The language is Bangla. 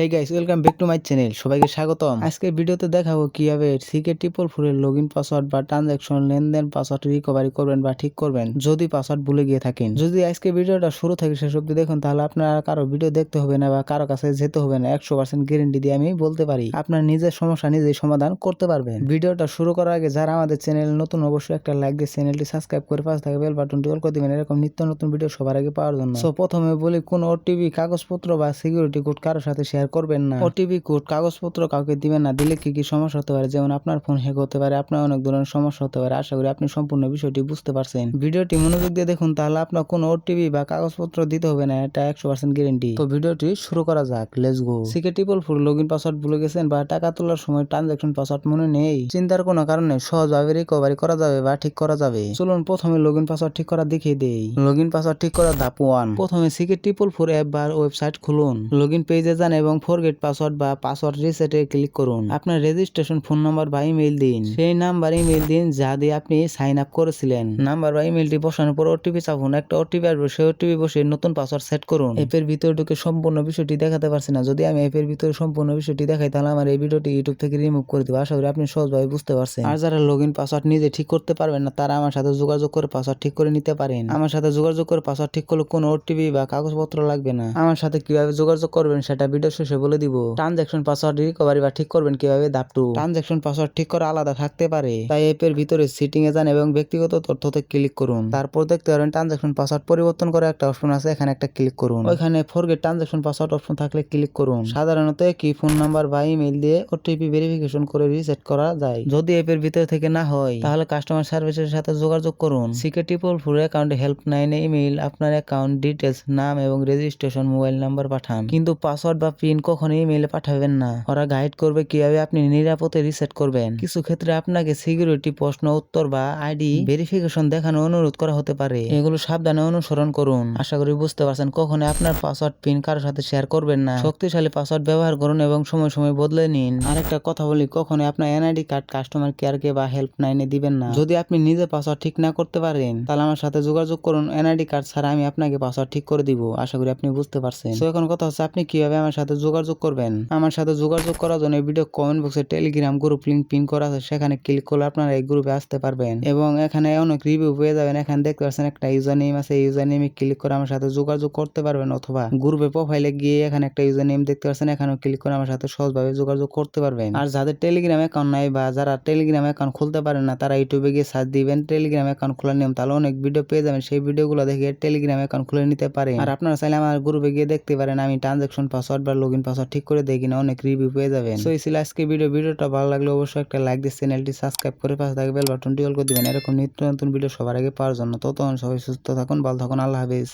Hey guys welcome back to my channel সবাইকে স্বাগতম। আজকের ভিডিওতে দেখাবো কীভাবে সিকে ট্রিপল ফোরের লগ ইন পাসওয়ার্ড বা ট্রানজাকশন লেনদেন পাসওয়ার্ড রিকভারি করবেন বা ঠিক করবেন যদি পাসওয়ার্ড ভুলে গিয়ে থাকেন। যদি আজকে ভিডিওটা শুরু থেকে শেষ অব্দি দেখুন, তাহলে আপনার কারও ভিডিও দেখতে হবে না বা কারও কাছে যেতে হবে না। একশো পার্সেন্ট গ্যারেন্টি দিয়ে আমি বলতে পারি, আপনার নিজের সমস্যা নিজেই সমাধান করতে পারবেন। ভিডিওটা শুরু করার আগে যারা আমাদের চ্যানেল নতুন, অবশ্যই একটা লাইক দিয়ে চ্যানেলটি সাবস্ক্রাইব করে পাশে থাকা বেল বাটনটি অল করে দিবেন। এরকম নিত্য নতুন ভিডিও সবার আগে পাওয়ার জন্য। সো প্রথমে বলি, কোন ওটিপি কাগজপত্র বা সিকিউরিটি কোড কারোর সাথে শেয়ার করবেন না। ওটিপি কোড, কাগজপত্র কাউকে দিবেন না, দিলে কি কি সমস্যা হতে পারে? যেমন আপনার ফোন হ্যাক হতে পারে, আপনার অনেক ধরনের সমস্যা হতে পারে। আশা করি আপনি সম্পূর্ণ বিষয়টি বুঝতে পারছেন। ভিডিওটি মনোযোগ দিয়ে দেখুন, তাহলে আপনার কোনো ওটিপি বা কাগজপত্র দিতে হবে না, এটা একশো পার্সেন্ট গ্যারেন্টি তো ভিডিওটি শুরু করা যাক let's go CK triple four log in password ভুলে গেছেন বা টাকা তোলার সময় ট্রানজাকশন পাসওয়ার্ড মনে নেই। চিন্তার কোনো কারণে সহজভাবে রিকভারি করা যাবে বা ঠিক করা যাবে। চলুন প্রথমে লগ ইন পাসওয়ার্ড ঠিক করা দেখিয়ে দেই। লগ ইন পাসওয়ার্ড ঠিক করা ধাপ ওয়ান প্রথমে সিকে ট্রিপল ফোর অ্যাপ বা ওয়েবসাইট খুলুন। লগ ইন পেজে যান এবং ফরগেট পাসওয়ার্ড বা পাসওয়ার্ড রিসেটে ক্লিক করুন। আপনার রেজিস্ট্রেশন ফোন নাম্বার বা ইমেল দিন। সেই নাম্বার ইমেল দিন যা দিয়ে আপনি সাইন আপ করেছিলেন। নাম্বার বা ইমেলটি বসানোর পর ওটিপি চাপুন। একটা ওটিপি আসবে সেই ওটিপি বসে নতুন পাসওয়ার্ড সেট করুন। অ্যাপের ভিতরে ঢুকে সম্পূর্ণ বিষয়টি দেখাতে পারছি না। যদি আমি অ্যাপের ভিতরে সম্পূর্ণ বিষয়টি দেখাই, তাহলে আমার এই ভিডিওটি ইউটিউব থেকে রিমুভ করে দেবো। আশা করি আপনি সহজভাবে বুঝতে পারছেন। আর যারা লগ ইন পাসওয়ার্ড নিজে ঠিক করতে পারবেন না, তারা আমার সাথে যোগাযোগ করে পাসওয়ার্ড ঠিক করে নিতে পারেন। আমার সাথে যোগাযোগ করে পাসওয়ার্ড ঠিক করলে কোনো ওটিপি বা কাগজপত্র লাগবে না। আমার সাথে কীভাবে যোগাযোগ করবেন, সেটা ভিডিও শেষে বলে দিব ট্রানজাকশন পাসওয়ার্ড রিকভারি বা ঠিক করবেন কীভাবে ধাপ টু ট্রানজাকশন পাসওয়ার্ড ঠিক করা আলাদা থাকতে পারে, তাই অ্যাপের ভিতরে সিটিং এ যান এবং ব্যক্তিগত তথ্যতে ক্লিক করুন। তারপর দেখতে পারেন ট্রানজাকশন পাসওয়ার্ড পরিবর্তন করার একটা অপশন আছে, এখানে একটা ক্লিক করুন। ওইখানে ফরগেট ট্রানজাকশন পাসওয়ার্ড অপশন থাকলে ক্লিক করুন। সাধারণত কি ফোন নাম্বার বা ইমেল দিয়ে ওটিপি ভেরিফিকেশন করে রিসেট করা যায়। যদি অ্যাপের ভিতর থেকে না হয়, তাহলে কাস্টমার সার্ভিসের সাথে যোগাযোগ করুন। সিকে ট্রিপল ফোর অ্যাকাউন্টে হেল্প নাইনে ইমেল আপনার অ্যাকাউন্ট ডিটেলস নাম এবং রেজিস্ট্রেশন মোবাইল নাম্বার পাঠান। কিন্তু পাসওয়ার্ড বা পিন কখনো ইমেইলে পাঠাবেন না। ওরা গাইড করবে কীভাবে আপনি নিরাপদে রিসেট করবেন। কিছু ক্ষেত্রে আপনাকে সিকিউরিটি প্রশ্ন, উত্তর বা আইডি ভেরিফিকেশন দেখানো অনুরোধ করা হতে পারে। এগুলো সাবধানে অনুসরণ করুন। আশা করি বুঝতে পারছেন কখনো আপনার পাসওয়ার্ড পিন কারোর সাথে শেয়ার করবেন না। শক্তিশালী পাসওয়ার্ড ব্যবহার করুন এবং সময় সময় বদলে নিন। আরেকটা কথা বলি কখনো আপনার এনআইডি কার্ড কাস্টমার কেয়ারকে বা হেল্প নাইনে দিবেন না। যদি আপনি নিজে পাসওয়ার্ড ঠিক না করতে পারেন, তাহলে আমার সাথে যোগাযোগ করুন। এনআইডি কার্ড ছাড়া আমি আপনাকে পাসওয়ার্ড ঠিক করে দিব। আশা করি আপনি বুঝতে পারছেন। তো এখন কথা হচ্ছে, আপনি কীভাবে আমার সাথে যোগাযোগ করবেন। আমার সাথে যোগাযোগ করার জন্য ভিডিও কমেন্ট বক্সে টেলিগ্রাম গ্রুপ লিঙ্ক পিন করা আছে, সেখানে ক্লিক করলে আপনারা এই গ্রুপে আসতে পারবেন। এবং এখানে অনেক রিভিউ পেয়ে যাবেন। এখানে দেখতে পাচ্ছেন একটা ইউজার নেম আছে ইউজার নেমে ক্লিক করে আমার সাথে যোগাযোগ করতে পারবেন অথবা গ্রুপে প্রোফাইলে গিয়ে এখানে একটা ইউজার নেম দেখতে পাচ্ছেন, এখানেও ক্লিক করে আমার সাথে সহজভাবে যোগাযোগ করতে পারবেন। আর যাদের টেলিগ্রাম অ্যাকাউন্ট নাই বা যারা টেলিগ্রাম অ্যাকাউন্ট খুলতে পারেন না, তারা ইউটিউবে গিয়ে সার্চ দিবেন টেলিগ্রাম অ্যাকাউন্ট খোলার নিয়ম, তাহলে অনেক ভিডিও পেয়ে যাবেন। সেই ভিডিওগুলো দেখে টেলিগ্রাম অ্যাকাউন্ট খুলে নিতে পারেন। আর আপনারা চাইলে আমার গ্রুপে গিয়ে দেখতে পারেন, আমি ট্রানজাকশন পাসওয়ার্ড বা লগ ইন পাসওয়ার্ড ঠিক করে দেখি কিনা অনেক রিভিউ পেয়ে যাবেন। সো এই ছিল আজকে ভিডিও ভিডিওটা ভালো লাগলে অবশ্যই একটা লাইক দিয়ে চ্যানেলটি সাবস্ক্রাইব করে পাশে থাকবে বেল বাটনটি অল করে দিবেন। এরকম নিত্য নতুন ভিডিও সবার আগে পাওয়ার জন্য। ততক্ষণ সবাই সুস্থ থাকুন, ভালো থাকুন, আল্লাহ হাফিজ।